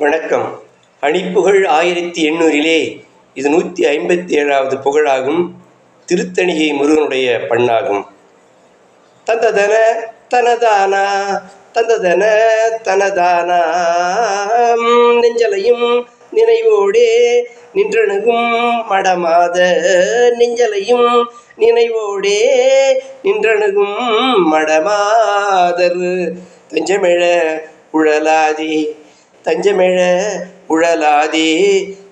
வணக்கம். அணிப்புகழ் ஆயிரத்தி எண்ணூறிலே இது நூற்றி ஐம்பத்தி ஏழாவது புகழாகும். திருத்தணிகை முருகனுடைய பண்ணாகும். தந்ததன தனதானா தந்ததன தனதானா நெஞ்சலையும் நினைவோடே நின்றணுகும் மடமாத நெஞ்சலையும் நினைவோடே நின்றணுகும் மடமாதர். தஞ்சமிழ உழலாதி தஞ்சமிழ உழலாதே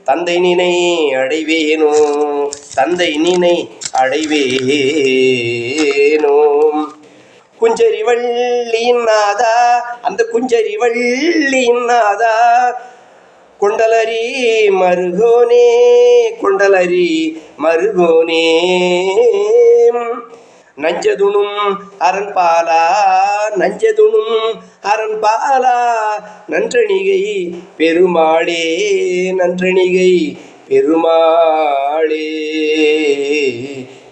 தந்தை நினை அடைவேனோ தந்தை நினை அடைவேனோ. குஞ்சரி வள்ளியின் நாதா அந்த குஞ்சரி வள்ளியின் நாதா கொண்டலரி மருகோனே கொண்டலரி மருகோனே. நஞ்சதுணும் அரண்பாலா நஞ்சதுணும் அரண்பாலா நன்றணிகை பெருமாளே நன்றணிகை பெருமாளே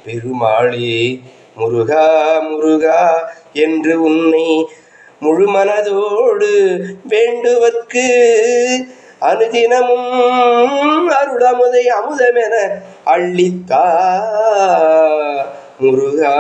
பெருமாளே முருகா முருகா என்று உன்னை முழு மனதோடு வேண்டுவற்கு அனுதினமும் அருளமுதை அமுதமென அள்ளித்தா முருகா